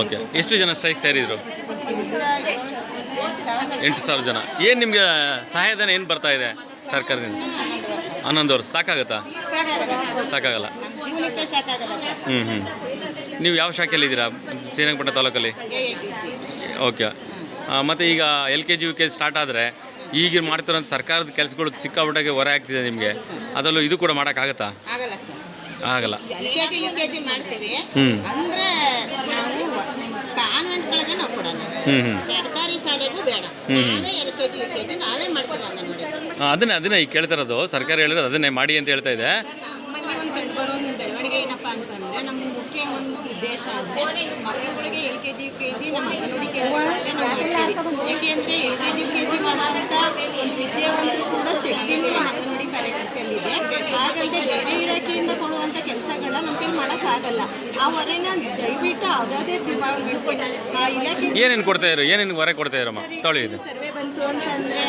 Okay ಎಷ್ಟು ಜನ strike ಸೇರಿದ್ರು? ಎಂಟು ಸಾವಿರ ಜನ. ಏನು ನಿಮಗೆ ಸಹಾಯಧನ ಏನು ಬರ್ತಾ ಇದೆ ಸರ್ಕಾರದಿಂದ? ಹನ್ನೊಂದು ವರ್ಷ. ಸಾಕಾಗತ್ತಾ? ಸಾಕಾಗಲ್ಲ. ಹ್ಞೂ ಹ್ಞೂ ನೀವು ಯಾವ ಶಾಖೆಯಲ್ಲಿ ಇದ್ದೀರಾ? ಶ್ರೀರಂಗಪಟ್ಟಣ ತಾಲೂಕಲ್ಲಿ? ಓಕೆ ಮತ್ತು ಈಗ L K G U K G start ಆದರೆ ಈಗ ಮಾಡ್ತಿರೋಂಥ ಸರ್ಕಾರದ ಕೆಲಸಗಳು ಸಿಕ್ಕಾಪಟ್ಟಾಗೆ ಹೊರ ಆಗ್ತಿದೆ ನಿಮಗೆ. ಅದರಲ್ಲೂ ಇದು ಕೂಡ ಮಾಡೋಕ್ಕಾಗತ್ತಾ? ಆಗಲ್ಲ ಹ್ಞೂ ಆಗಲ್ಲ. ಅಂದ್ರೆ ನಾವು ಕಾನ್ವೆಂಟ್ಗಳಿಗೆ ನಾವು ಕೊಡಲ್ಲ ಹ್ಞೂ ಹ್ಞೂ ಸರ್ಕಾರಿ ಶಾಲೆಗೂ ಬೇಡ. ನಾವೇ L K G U K G ನಾವೇ ಮಾಡ್ತೀವಿ ಅಂಗನವಾಡಿ. ಅದನ್ನೇ ಅದನ್ನೇ ಈಗ ಕೇಳ್ತಾ ಇರೋದು ಸರ್ಕಾರ ಹೇಳಿರೋದು ಅದನ್ನೇ ಮಾಡಿ ಅಂತ ಹೇಳ್ತಾ ಇದೆ. ನಮ್ಮಲ್ಲಿ ಒಂದು ಕಂಡು ಬರೋ ಒಂದು ಬೆಳವಣಿಗೆ ಏನಪ್ಪ ಅಂತಂದ್ರೆ ನಮ್ಮ ಮುಖ್ಯ ಒಂದು ಉದ್ದೇಶ ಅಂದ್ರೆ ಮಕ್ಕಳುಗಳಿಗೆ L K G U K G ನಮ್ಮ ಅಂಗನವಾಡಿ ಕೇಂದ್ರಗಳಲ್ಲೇ ನಾವು ಮಾಡ್ತೀವಿ. ಯಾಕೆಂದ್ರೆ L K G U K G ಮಾಡುವಂತ ಒಂದು ವಿದ್ಯಾವಂತರು ಕೂಡ ಶಕ್ತಿನೂ ನಮ್ಮ ಅಂಗನವಾಡಿ ಮಾಡೋಕ್ಕಾಗಲ್ಲ ಆ ಹೊರೆನ ದಯವಿಟ್ಟು ಅದೇ ಇಲಾಖೆ ಏನೇನು ಕೊಡ್ತಾ ಇರೋ ಏನೇನು ಹೊರೆ ಕೊಡ್ತಾ ಇರಮ್ಮ ತೊಳಿ ಇದು. ಸರ್ವೆ ಬಂತು ಅಂತಂದ್ರೆ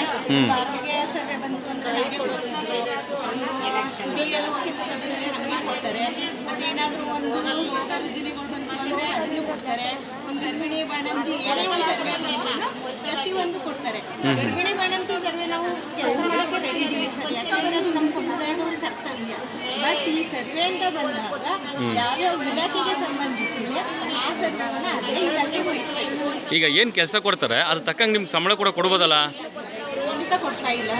ಸರ್ವೆ ಬಂತು ಅಂತಂದ್ರೆ ಕೊಡೋದು ಕೆಲಸ ಬಂದ್ರೆ ನಮಗೆ ಕೊಡ್ತಾರೆ. ಒಂದು ರೋಗ ರುಜಿನಗಳು ಬಂತು ಅಂದ್ರೆ ಅದನ್ನು ಕೊಡ್ತಾರೆ. ಒಂದು ಗರ್ಭಿಣಿ ಬಾಣಂತಿ ಒಂದು ಸರ್ವೆ ಬಂದ್ರೂ ಪ್ರತಿಯೊಂದು ಕೊಡ್ತಾರೆ. ಗರ್ಭಿಣಿ ಬಾಣಂತಿ ಸರ್ವೆ ನಾವು ಕೆಲಸ ಮಾಡೋಕ್ಕೆ ರೆಡಿ ಇದ್ದೀವಿ ಸರ್. ಯಾಕಂದ್ರೆ ಅದು ನಮ್ಮ ಸಮುದಾಯದ ಒಂದು ಕರ್ತವ್ಯ ಬಟ್ ಈ ಸರ್ವೆ ಅಂತ ಬಂದಾಗ ಯಾವ ಇಲಾಖೆಗೆ ಸಂಬಂಧಿಸಿದೆ ಆ ಸರ್ವೆಯನ್ನು ಅದೇ ಇಲಾಖೆ ವಹಿಸ್ಬೇಕು ಈಗ ಏನು ಕೆಲಸ ಕೊಡ್ತಾರೆ ಅದ್ರ ತಕ್ಕಂಗೆ ನಿಮ್ಗೆ ಸಂಬಳ ಕೂಡ ಕೊಡ್ಬೋದಲ್ಲ? ಖಂಡಿತ ಕೊಡ್ತಾ ಇಲ್ಲ.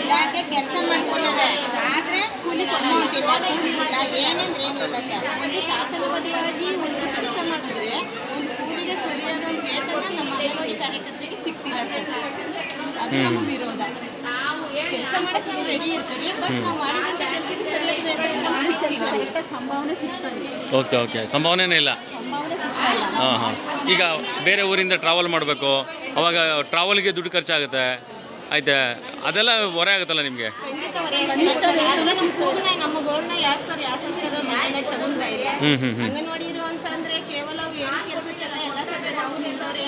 ಇಲಾಖೆ ಕೆಲಸ ಮಾಡಿಸ್ಕೊತೇವೆ ಆದ್ರೆ ಕೂಲಿ ಅಮೌಂಟ್ ಇಲ್ಲ ಕೂಲಿ ಇಲ್ಲ ಏನಂದ್ರೆ ಏನೂ ಇಲ್ಲ ಸರ್. ಒಂದು ಶಾಸನಬದ್ಧವಾಗಿ ಒಂದು ಕೆಲಸ ಮಾಡಿದ್ರೆ ಒಂದು ಕೂಲಿಗೆ ಸರಿಯಾದ ಒಂದು ವೇತನ ನಮ್ಮ ಅಂಗನವಾಡಿ ಕಾರ್ಯಕರ್ತರಿಗೆ ಸಿಗ್ತಿಲ್ಲ ಸರ್. ಅದು ನಮ್ಮ ವಿರೋಧ. ಕೆಲಸ ಮಾಡಕ್ಕೆ ನಾವು ರೆಡಿ ಇರ್ತೀವಿ ಬಟ್ ನಾವು ಓಕೆ ಓಕೆ. ಸಂಭಾವನೆನೇ ಇಲ್ಲ. ಸಂಭಾವನೆ ಸಿಗ್ತಾ ಇಲ್ಲ. ಹಾಂ ಹಾಂ. ಈಗ ಬೇರೆ ಊರಿಂದ ಟ್ರಾವೆಲ್ ಮಾಡಬೇಕು. ಅವಾಗ ಟ್ರಾವೆಲ್ಗೆ ದುಡ್ಡು ಖರ್ಚಾಗುತ್ತೆ. ಆಯ್ತಾ? ಅದೆಲ್ಲ ಹೊರೆ ಆಗುತ್ತಲ್ಲ ನಿಮಗೆ? ಖಂಡಿತ ಹೊರೆ ಆಗ್ತಿಲ್ಲ ಸರ್. ನಮ್ಮ ಕೂಗನ್ನ ನಮ್ಮ ಗೋಲ್ನ ಯಾರು ಸರ್ ಯಾವ ಸರ್ಕಾರ ಮಾಡಕ್ಕೆ ತಗೊಂತಾ ಇಲ್ಲ ಹ್ಞೂ ಹ್ಞೂ ಹ್ಞೂ ಅಂಗನವಾಡಿ ಇರು ಅಂತ ಅಂದ್ರೆ ಕೇವಲ ಅವ್ರು ಹೇಳಿದ ಕೆಲಸಕ್ಕೆಲ್ಲ ಎಲ್ಲ ಸರಿ ನಾವು ನಿಂತವ್ರೆ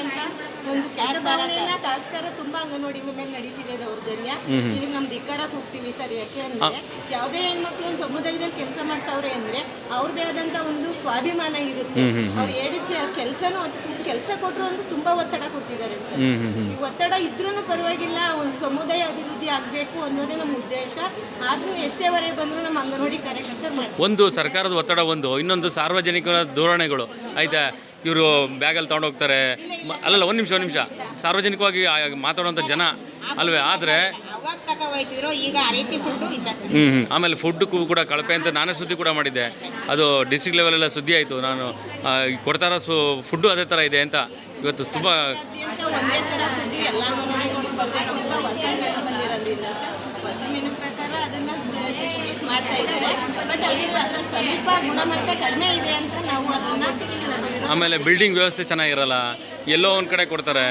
ಒಂದು ಕೆಲಸನ ತಾಸ್ಕರ ತುಂಬಾ ಅಂಗನವಾಡಿ ಮೇಲೆ ನಡೀತಿದೆ ದೌರ್ಜನ್ಯ ಇದಕ್ಕೆ ನಮ್ ಧಿಕ್ಕಾರ ಹೋಗ್ತೀವಿ ಸರ್ ಯಾಕೆ ಅಂದ್ರೆ ಯಾವುದೇ ಹೆಣ್ಮಕ್ಳು ಒಂದು ಸಮುದಾಯದಲ್ಲಿ ಕೆಲಸ ಮಾಡ್ತಾವ್ರೆ ಅಂದ್ರೆ ಅವ್ರದೇ ಆದಂತ ಒಂದು ಸ್ವಾಭಿಮಾನ ಇರುತ್ತೆ. ಅವ್ರು ಹೇಳಿದ ಕೆಲಸನೂ ಕೆಲಸ ಕೊಟ್ಟರು ಅಂದ್ರೆ ತುಂಬಾ ಒತ್ತಡ ಕೊಡ್ತಿದ್ದಾರೆ ಸರ್. ಒತ್ತಡ ಇದ್ರೂ ಪರವಾಗಿಲ್ಲ ಒಂದು ಸಮುದಾಯ ಅಭಿವೃದ್ಧಿ ಆಗಬೇಕು ಅನ್ನೋದೇ ನಮ್ಮ ಉದ್ದೇಶ. ಆದ್ರೂ ಎಷ್ಟೇವರೆಗೆ ಬಂದ್ರು ನಮ್ಮ ಅಂಗನವಾಡಿ ಕಾರ್ಯಕರ್ತರು ಒಂದು ಸರ್ಕಾರದ ಒತ್ತಡ ಒಂದು ಇನ್ನೊಂದು ಸಾರ್ವಜನಿಕರ ಧೋರಣೆಗಳು. ಆಯ್ತಾ? ಇವರು ಬ್ಯಾಗಲ್ಲಿ ತೊಗೊಂಡೋಗ್ತಾರೆ ಹೋಗ್ತಾರೆ. ಅಲ್ಲಲ್ಲ, ಒಂದು ನಿಮಿಷ ಒಂದು ನಿಮಿಷ. ಸಾರ್ವಜನಿಕವಾಗಿ ಮಾತಾಡುವಂಥ ಜನ ಅಲ್ವೇ? ಆದರೆ ಹ್ಞೂ ಹ್ಞೂ ಆಮೇಲೆ ಫುಡ್ ಕೂಡ ಕಳಪೆ ಅಂತ ನಾನೇ ಸುದ್ದಿ ಕೂಡ ಮಾಡಿದ್ದೆ. ಅದು ಡಿಸ್ಟ್ರಿಕ್ಟ್ ಲೆವೆಲೆಲ್ಲ ಸುದ್ದಿ ಆಯಿತು. ನಾನು ಕೊಡ್ತಾರ ಸು ಫುಡ್ಡು ಅದೇ ಥರ ಇದೆ ಅಂತ ಇವತ್ತು ತುಂಬ ಅದ್ರಲ್ಲಿ ಸ್ವಲ್ಪ ಗುಣಮಟ್ಟ ಕಡಿಮೆ ಇದೆ ಅಂತ ನಾವು ಅದನ್ನು ಸ್ವಲ್ಪ ವಿರೋಧ ಆಮೇಲೆ ಬಿಲ್ಡಿಂಗ್ ವ್ಯವಸ್ಥೆ ಚೆನ್ನಾಗಿರಲ್ಲ ಎಲ್ಲೋ ಒಂದು ಕಡೆ ಕೊಡ್ತಾರೆ.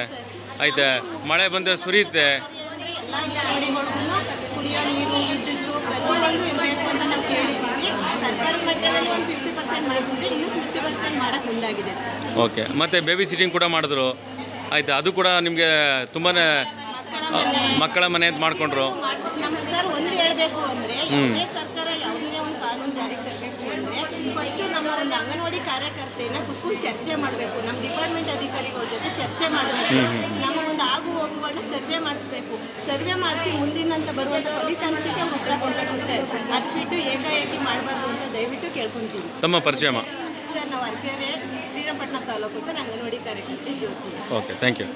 ಆಯ್ತಾ? ಮಳೆ ಬಂದರೆ ಸುರಿಯುತ್ತೆ. ಅಂದರೆ ಎಲ್ಲ ಅಂಗನವಾಡಿಗಳಿಗೂ ಕುಡಿಯೋ ನೀರು ವಿದ್ಯುತ್ತು ಪ್ರತಿಯೊಂದು ಇರಬೇಕು ಅಂತ ನಾವು ಕೇಳಿದ್ದೀವಿ. ಸರ್ಕಾರದ ಮಟ್ಟದಲ್ಲಿ ಒಂದು ಫಿಫ್ಟಿ ಪರ್ಸೆಂಟ್ ಮಾಡ್ತಿದ್ರೆ ಇನ್ನೂ ಫಿಫ್ಟಿ ಪರ್ಸೆಂಟ್ ಮಾಡೋಕ್ಕೆ ಮುಂದಾಗಿದೆ ಸರ್. ಓಕೆ ಮತ್ತು ಬೇಬಿ ಸಿಟ್ಟಿಂಗ್ ಕೂಡ ಮಾಡಿದ್ರು. ಆಯ್ತಾ? ಅದು ಕೂಡ ನಿಮಗೆ ತುಂಬಾ ಮಕ್ಕಳ ಮನೆ. ಅಂತ ಮಾಡಿಕೊಂಡ್ರು. ನಮ್ಮ ಸರ್ ಒಂದು ಹೇಳಬೇಕು ಅಂದರೆ ಯಾವುದೇ ಸರ್ಕಾರ ಯಾವುದೇ ಒಂದು ಕಾನೂನು ಜಾರಿಗೆ ತರಬೇಕು ಅಂದರೆ ಫಸ್ಟು ನಮ್ಮ ಒಂದು ಅಂಗನವಾಡಿ ಕಾರ್ಯಕರ್ತೆಯನ್ನ ಕುತ್ಕೊಂಡು ಚರ್ಚೆ ಮಾಡಬೇಕು. ನಮ್ಮ ಡಿಪಾರ್ಟ್ಮೆಂಟ್ ಅಧಿಕಾರಿಗಳ ಜೊತೆ ಚರ್ಚೆ ಮಾಡಬೇಕು. ನಮ್ಮ ಒಂದು ಆಗು ಹೋಗುಗಳನ್ನ ಸರ್ವೆ ಮಾಡಿಸ್ಬೇಕು. ಸರ್ವೆ ಮಾಡಿಸಿ ಮುಂದಿನಂತ ಬರುವಂಥ ಫಲಿತಾಂಶಕ್ಕೆ ಅವ್ರು ಉತ್ತರ ಕೊಡಬೇಕು ಸರ್. ಅದು ಬಿಟ್ಟು ಏಕಾಏಕಿ ಮಾಡಬಾರ್ದು ಅಂತ ದಯವಿಟ್ಟು ಕೇಳ್ಕೊಂತೀವಿ. ತಮ್ಮ ಪರಿಚಯ ಸರ್ ನಾವು ಅರ್ಕೆರೆ ಶ್ರೀರಂಗಪಟ್ಟಣ ತಾಲೂಕು ಸರ್ ಅಂಗನವಾಡಿ ಕಾರ್ಯಕರ್ತೆ ಜ್ಯೋತಿ. Okay thank you